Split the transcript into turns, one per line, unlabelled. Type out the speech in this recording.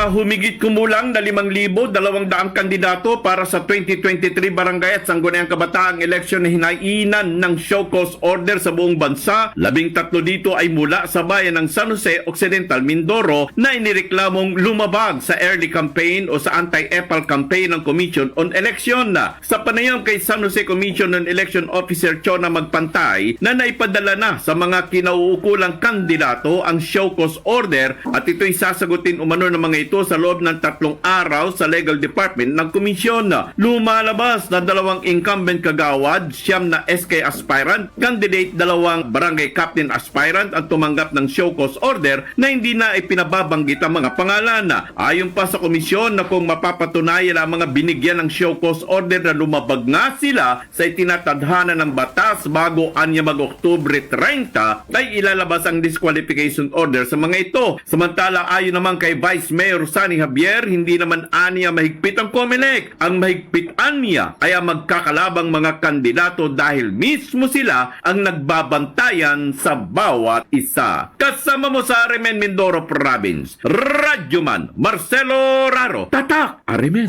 uh, humigit kumulang na 5,200 kandidato para sa 2023 Barangay at Sangguniang Kabataang eleksyon na hinainan ng show cause order sa buong bansa. Labing tatlo dito ay mula sa bayan ng San Jose Occidental, Mindoro na inireklamong lumabag sa early campaign o sa anti-EPAL campaign ng Commission on Election. Sa panayam kay San Jose Commission on Election Officer Chona Magpantay na naipadala na sa mga kinauukulang kandidato ang show cause order at ito'y sasagutin umano ng mga ito sa loob ng tatlong araw sa legal department ng komisyon. Lumalabas na dalawang incumbent kagawad, siyam na SK aspirant, candidate dalawang barangay captain aspirant ang tumanggap ng show cause order na hindi na ipinababanggit ang mga pangalan. Ayon pa sa komisyon na kung mapapatunayan ang mga binigyan ng show cause order na lumabag nga sila sa itinatadhana ng batas bago anya mag-Oktubre 30 ay ilalabas ang disqualification order sa mga ito. Samantala ayon naman kay Vice Mayor Sani Javier, hindi naman aniya mahigpit ang COMELEC. Ang mahigpit aniya ay ang magkakalabang mga kandidato dahil mismo sila ang nagbabantayan sa bawat isa. Kasama mo sa Arimen Mindoro Province, Radyoman Marcelo Raro. Tatak! Arimen!